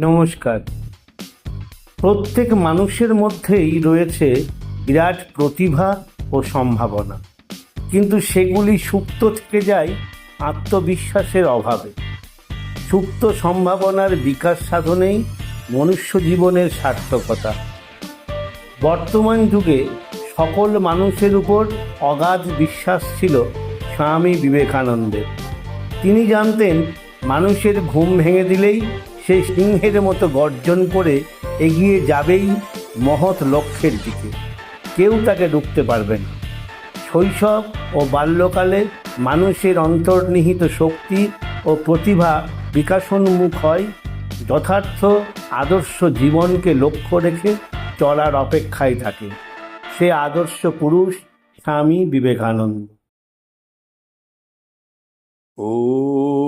নমস্কার। প্রত্যেক মানুষের মধ্যেই রয়েছে বিরাট প্রতিভা ও সম্ভাবনা। কিন্তু সেগুলি সুপ্ত থেকে যায় আত্মবিশ্বাসের অভাবে। সুপ্ত সম্ভাবনার বিকাশ সাধনেই মনুষ্য জীবনের সার্থকতা। বর্তমান যুগে সকল মানুষের উপর অগাধ বিশ্বাস ছিল স্বামী বিবেকানন্দের। তিনি জানতেন মানুষের ঘুম ভেঙে দিলেই সে সিংহের মতো গর্জন করে এগিয়ে যাবেই মহৎ লক্ষ্যের দিকে। কেউ তাকে রুখতে পারবে না। শৈশব ও বাল্যকালে মানুষের অন্তর্নিহিত শক্তি ও প্রতিভা বিকাশোন্মুখ হয় যথার্থ আদর্শ জীবনকে লক্ষ্য রেখে চলার অপেক্ষায় থাকে। সে আদর্শ পুরুষ স্বামী বিবেকানন্দ। ॐ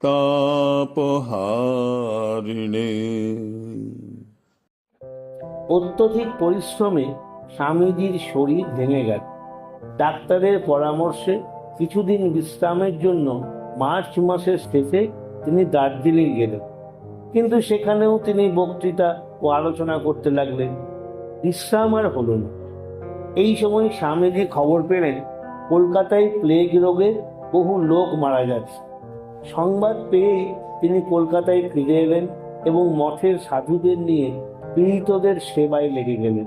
তাপহারিণে। অত্যধিক পরিশ্রমে স্বামীজির শরীর ভেঙে গেল। ডাক্তারের পরামর্শে কিছুদিন বিশ্রামের জন্য মার্চ মাসের শেষে তিনি দার্জিলিং গেলেন। কিন্তু সেখানেও তিনি বক্তৃতা ও আলোচনা করতে লাগলেন। বিশ্রাম আর হল না। এই সময় স্বামীজি খবর পেলেন, কলকাতায় প্লেগ রোগে বহু লোক মারা যাচ্ছে। সংবাদ পেয়ে তিনি কলকাতায় ফিরে এলেন এবং মঠের সাধুদের নিয়ে পীড়িতদের সেবায় লেগে গেলেন।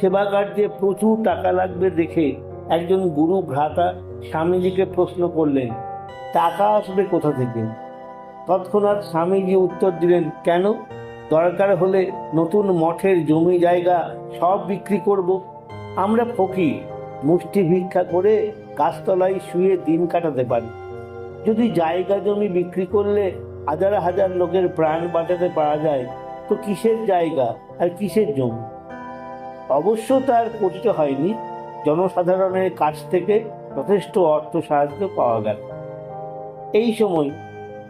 সেবা কার্যে প্রচুর টাকা লাগবে দেখে একজন গুরু ভ্রাতা স্বামীজিকে প্রশ্ন করলেন, টাকা আসবে কোথা থেকে? তৎক্ষণাৎ স্বামীজি উত্তর দিলেন, কেন? দরকার হলে নতুন মঠের জমি জায়গা সব বিক্রি করব। আমরা ফকির, মুষ্টি ভিক্ষা করে গাছতলায় শুয়ে দিন কাটাতে পারি। যদি জায়গা জমি বিক্রি করলে হাজার হাজার লোকের প্রাণ বাঁচাতে পারা যায়, তো কিসের জায়গা আর কিসের জমি? অবশ্য তার করতে হয়নি, জনসাধারণের কাছ থেকে যথেষ্ট অর্থ সাহায্য পাওয়া গেল। এই সময়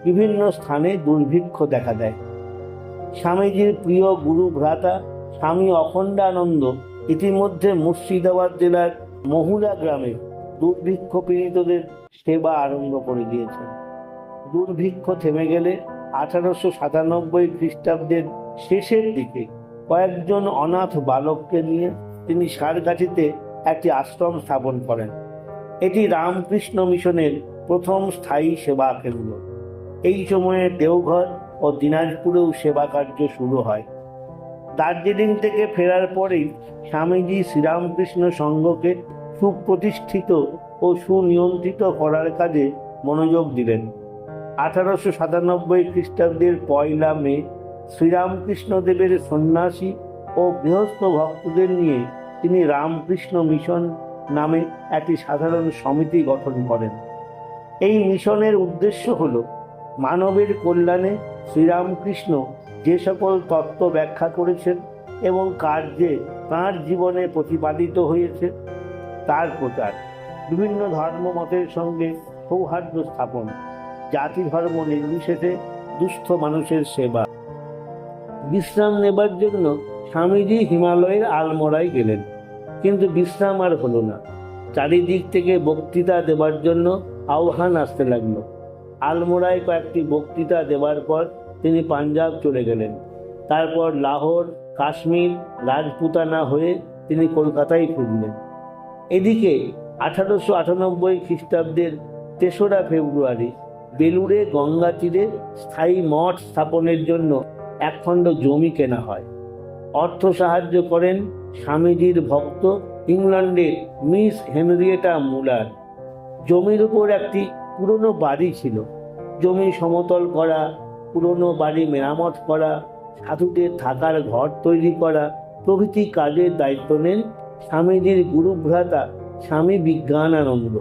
বিভিন্ন স্থানে দুর্ভিক্ষ দেখা দেয়। স্বামীজির প্রিয় গুরু ভ্রাতা, স্বামী অখণ্ডানন্দ ইতিমধ্যে মুর্শিদাবাদ জেলার মহুলা গ্রামে দুর্ভিক্ষ পীড়িতদের সেবা আরম্ভ করে দিয়েছেন। দুর্ভিক্ষ থেমে গেলে আঠারোশো সাতানব্বই খ্রিস্টাব্দের শেষের দিকে কয়েকজন অনাথ বালককে নিয়ে তিনি সারগাছিতে একটি আশ্রম স্থাপন করেন। এটি রামকৃষ্ণ মিশনের প্রথম স্থায়ী সেবা কেন্দ্র। এই সময়ে দেওঘর ও দিনাজপুরেও সেবা কার্য শুরু হয়। দার্জিলিং থেকে ফেরার পরেই স্বামীজি শ্রীরামকৃষ্ণ সংঘকে সুপ্রতিষ্ঠিত ও সুনিয়ন্ত্রিত করার কাজে মনোযোগ দিলেন। আঠারোশো সাতানব্বই খ্রিস্টাব্দের পয়লা মে শ্রীরামকৃষ্ণদেবের সন্ন্যাসী ও গৃহস্থ ভক্তদের নিয়ে তিনি রামকৃষ্ণ মিশন নামে একটি সাধারণ সমিতি গঠন করেন। এই মিশনের উদ্দেশ্য হল মানবের কল্যাণে শ্রীরামকৃষ্ণ যে সকল তত্ত্ব ব্যাখ্যা করেছেন এবং কার্যে তাঁর জীবনে প্রতিপাদিত হয়েছে তার প্রচার। বিভিন্ন ধর্মমতের সঙ্গে সৌহার্দ্য স্থাপন। জাতি ধর্ম নির্বিশেষে দুস্থ মানুষের সেবা। বিশ্রাম নেবার জন্য স্বামীজি হিমালয়ের আলমোড়ায় গেলেন। কিন্তু বিশ্রাম আর হলো না। চারিদিক থেকে বক্তৃতা দেবার জন্য আহ্বান আসতে লাগল। আলমোড়ায় কয়েকটি বক্তৃতা দেওয়ার পর তিনি পাঞ্জাব চলে গেলেন। তারপর লাহোর, কাশ্মীর, রাজপুতানা হয়ে তিনি কলকাতায় ফিরলেন। এদিকে আঠারোশো আটানব্বই খ্রিস্টাব্দের তেসরা ফেব্রুয়ারি বেলুড়ে গঙ্গা তীরে স্থায়ী মঠ স্থাপনের জন্য একখণ্ড জমি কেনা হয়। অর্থ সাহায্য করেন স্বামীজির ভক্ত ইংল্যান্ডের মিস হেনরিয়েটা মুলার। জমির উপর একটি পুরনো বাড়ি ছিল। জমি সমতল করা, পুরনো বাড়ি মেরামত করা, সাধুদের থাকার ঘর তৈরি করা প্রভৃতি কাজের দায়িত্ব নেন স্বামীজির গুরুভ্রাতা স্বামী বিজ্ঞানানন্দ।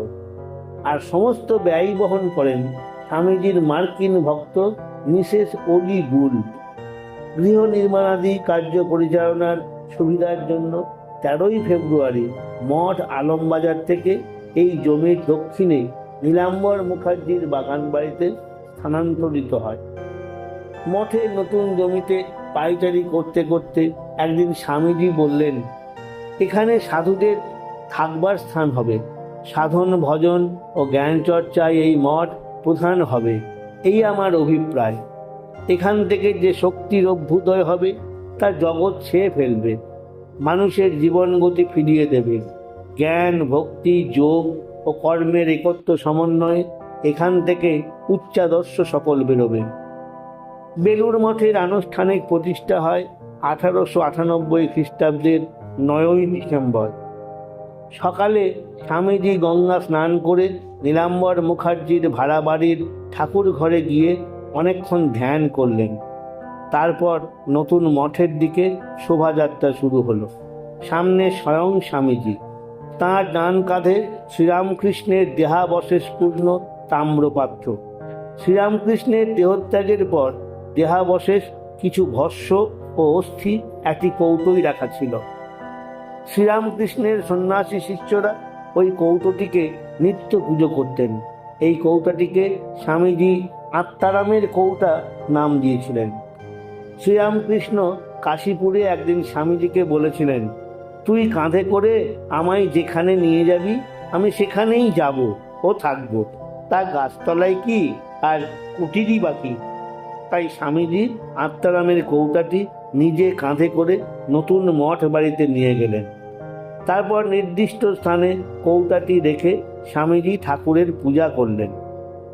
আর সমস্ত ব্যয় বহন করেন স্বামীজির মার্কিন ভক্ত মিসেস ওলি গুল। গৃহ নির্মাণাদি কার্য পরিচালনার সুবিধার জন্য তেরোই ফেব্রুয়ারি মঠ আলমবাজার থেকে এই জমির দক্ষিণে নীলাম্বর মুখার্জির বাগান বাড়িতে স্থানান্তরিত হয়। মঠে নতুন জমিতে পাইচারি করতে করতে একদিন স্বামীজি বললেন এখানে সাধুদের থাকবার স্থান হবে। সাধন, ভজন ও জ্ঞান চর্চায় এই মঠ প্রধান হবে। এই আমার অভিপ্রায়। এখান থেকে যে শক্তির অভ্যুদয় হবে, তা জগৎ ছেয়ে ফেলবে। মানুষের জীবন গতি ফিরিয়ে দেবে। জ্ঞান, ভক্তি, যোগ ও কর্মের একত্র সমন্বয়ে এখান থেকে উচ্চাদর্শ সকল বেরোবে। বেলুর মঠের আনুষ্ঠানিক প্রতিষ্ঠা হয় আঠারোশো আটানব্বই খ্রিস্টাব্দের নয়ই ডিসেম্বর। সকালে স্বামীজি গঙ্গা স্নান করে নীলাম্বর মুখার্জির ভাড়া বাড়ির ঠাকুর ঘরে গিয়ে অনেকক্ষণ ধ্যান করলেন। তারপর নতুন মঠের দিকে শোভাযাত্রা শুরু হলো। সামনে স্বয়ং স্বামীজি। তাঁর ডান কাঁধে শ্রীরামকৃষ্ণের দেহাবশেষপূর্ণ তাম্রপাত্র। শ্রীরামকৃষ্ণের দেহত্যাগের পর দেহাবশেষ কিছু ভস্য ও অস্থি একটি কৌটোই রাখা ছিল। শ্রীরামকৃষ্ণের সন্ন্যাসী শিষ্যরা ওই কৌটোটিকে নিত্য পুজো করতেন। এই কৌটাটিকে স্বামীজি আত্মারামের কৌটা নাম দিয়েছিলেন। শ্রীরামকৃষ্ণ কাশীপুরে একদিন স্বামীজিকে বলেছিলেন, তুই কাঁধে করে আমায় যেখানে নিয়ে যাবি, আমি সেখানেই যাব ও থাকব। তা গাছতলায় কি আর কুটিরই বাকি তাই স্বামীজি আত্মারামের কৌটাটি নিজে কাঁধে করে নতুন মঠ বাড়িতে নিয়ে গেলেন। তারপর নির্দিষ্ট স্থানে কৌটাটি রেখে স্বামীজি ঠাকুরের পূজা করলেন।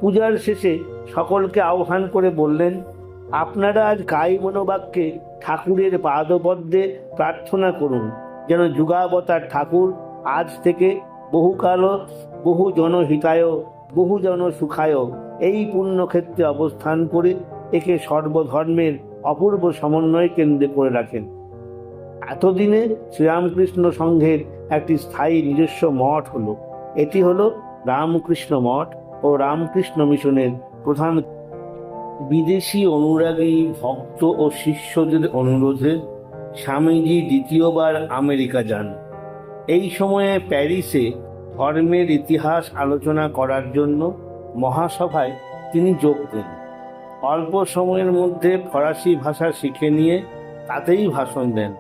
পূজার শেষে সকলকে আহ্বান করে বললেন, আপনারা আজ কাই মনোবাক্যে ঠাকুরের পাদপদ্মে প্রার্থনা করুন, যেন যুগাবতার ঠাকুর আজ থেকে বহুকাল বহু জনহিতায় বহু জন সুখায় এই পুণ্যক্ষেত্রে অবস্থান করে একে সর্বধর্মের অপূর্ব সমন্বয় কেন্দ্রে করে রাখেন। এতদিনে শ্রীরামকৃষ্ণ সংঘের একটি স্থায়ী নিজস্ব মঠ হলো। এটি হলো রামকৃষ্ণ মঠ ও রামকৃষ্ণ মিশনের প্রধান। বিদেশি অনুরাগী ভক্ত ও শিষ্যদের অনুরোধে স্বামীজি দ্বিতীয়বার আমেরিকা যান। এই সময়ে প্যারিসে ধর্মের ইতিহাস আলোচনা করার জন্য মহাসভায় তিনি যোগ দেন। অল্প সময়ের মধ্যে ফরাসি ভাষা শিখে নিয়ে তাতেই ভাষণ দেন।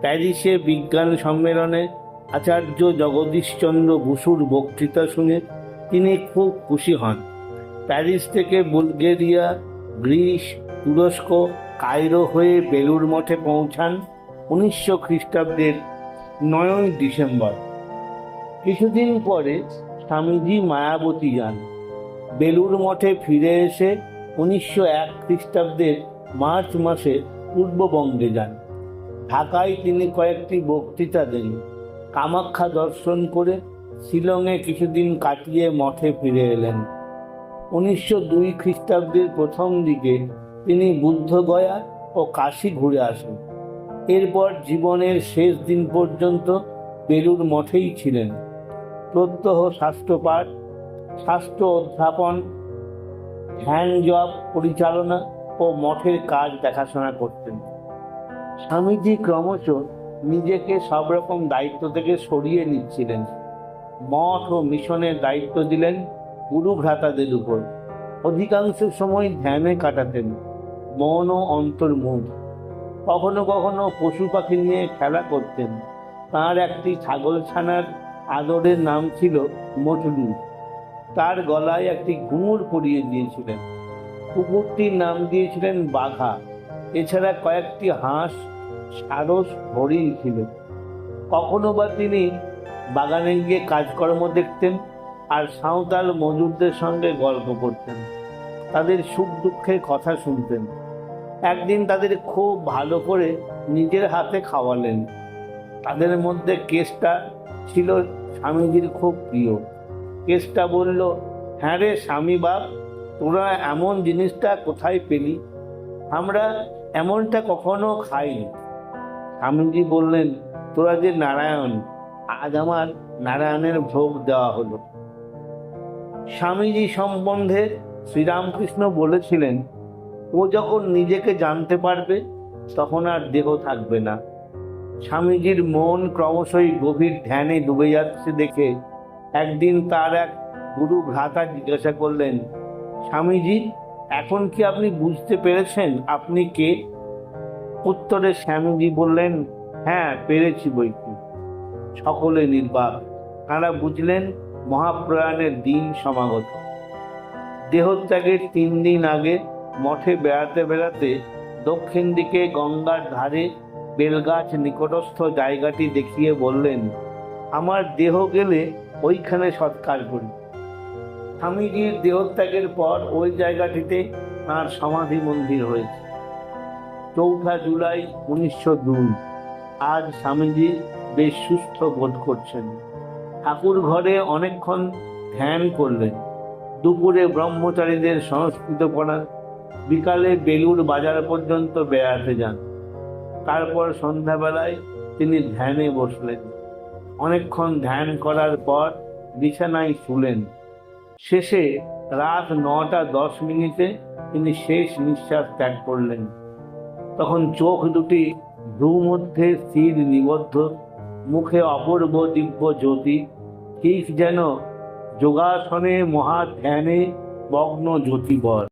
প্যারিসে বিজ্ঞান সম্মেলনে আচার্য জগদীশচন্দ্র বসুর বক্তৃতা শুনে তিনি খুব খুশি হন। প্যারিস থেকে বুলগেরিয়া, গ্রিস, তুরস্ক, কায়রো হয়ে বেলুর মঠে পৌঁছান উনিশশো খ্রিস্টাব্দের নয়ই ডিসেম্বর। কিছুদিন পরে স্বামীজি মায়াবতী যান। বেলুর মঠে ফিরে এসে উনিশশো এক খ্রিস্টাব্দের মার্চ মাসে পূর্ববঙ্গে যান। ঢাকায় তিনি কয়েকটি বক্তৃতা দেন। কামাখ্যা দর্শন করে শিলংয়ে কিছুদিন কাটিয়ে মঠে ফিরে এলেন। উনিশশো দুই খ্রিস্টাব্দের প্রথম দিকে তিনি বুদ্ধগয়া ও কাশী ঘুরে আসেন। এরপর জীবনের শেষ দিন পর্যন্ত বেলুর মঠেই ছিলেন। প্রত্যহ শাস্ত্রপাঠ শাস্ত্র অধ্যাপন হ্যান্ড জব পরিচালনা ও মঠের কাজ দেখাশোনা করতেন। স্বামীজি ক্রমশ নিজেকে সব রকম দায়িত্ব থেকে সরিয়ে নিচ্ছিলেন। মঠ ও মিশনের দায়িত্ব দিলেন গুরু ভ্রাতাদের উপর। অধিকাংশ সময় ধ্যানে কাটাতেন, মন ও অন্তর্মুখ কখনো কখনো পশু পাখি নিয়ে খেলা করতেন। তার একটি ছাগল ছানার আদরের নাম ছিল মটলু। তার গলায় একটি ঘুঙুর পরিয়ে দিয়েছিলেন। কুকুরটির নাম দিয়েছিলেন বাঘা। এছাড়া কয়েকটি হাঁস সারস হরিণ ছিল। কখনো বা তিনি বাগানে গিয়ে কাজকর্ম দেখতেন আর সাঁওতাল মজুরদের সঙ্গে গল্প করতেন। তাদের সুখ দুঃখের কথা শুনতেন। একদিন তাদের খুব ভালো করে নিজের হাতে খাওয়ালেন। তাদের মধ্যে কেসটা ছিল স্বামীজির খুব প্রিয়। কেসটা বলল হ্যাঁ রে স্বামী বাপ, তোরা এমন জিনিসটা কোথায় পেলি? আমরা এমনটা কখনো খাইনি। স্বামীজি বললেন, তোরা যে নারায়ণ, আজ আমার নারায়ণের ভোগ দেওয়া হলো। স্বামীজি সম্বন্ধে শ্রীরামকৃষ্ণ বলেছিলেন, ও যখন নিজেকে জানতে পারবে, তখন আর দেহ থাকবে না। স্বামীজির মন ক্রমশই গভীর ধ্যানে ডুবে যাচ্ছে দেখে একদিন তার এক গুরু ভ্রাতা জিজ্ঞাসা করলেন, স্বামীজি, এখন কি আপনি বুঝতে পেরেছেন আপনি কে? উত্তরে স্বামীজি বললেন হ্যাঁ পেরেছি বই কি সকলে নির্বাক। তারা বুঝলেন? মহাপ্রয়াণের দিন সমাগত। দেহত্যাগের তিন দিন আগে মঠে বেড়াতে বেড়াতে দক্ষিণ দিকে গঙ্গার ধারে বেলগাছ নিকটস্থ জায়গাটি দেখিয়ে বললেন, আমার দেহ গেলে ওইখানে সৎকার করি। স্বামীজির দেহত্যাগের পর ওই জায়গাটিতে তাঁর সমাধি মন্দির হয়েছে। চৌঠা জুলাই উনিশশো দুই। আজ স্বামীজি বেশ সুস্থ বোধ করছেন। ঠাকুর ঘরে অনেকক্ষণ ধ্যান করলেন। দুপুরে ব্রহ্মচারীদের সংস্কৃত পড়া বিকালে বেলুর বাজার পর্যন্ত বেড়াতে যান। তারপর সন্ধ্যাবেলায় তিনি ধ্যানে বসলেন। অনেকক্ষণ ধ্যান করার পর বিছানায় শুলেন। শেষে রাত নটা দশ মিনিটে তিনি শেষ নিঃশ্বাস ত্যাগ করলেন। তখন চোখ দুটি ভ্রুমধ্যে স্থির নিবদ্ধ, মুখে অপূর্ব দিব্য জ্যোতি। ঠিক যেন যোগাসনে মহা ধ্যানে মগ্ন জ্যোতিবর।